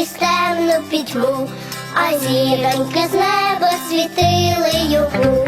крізь темну пітьму, а зіроньки з неба світили йому.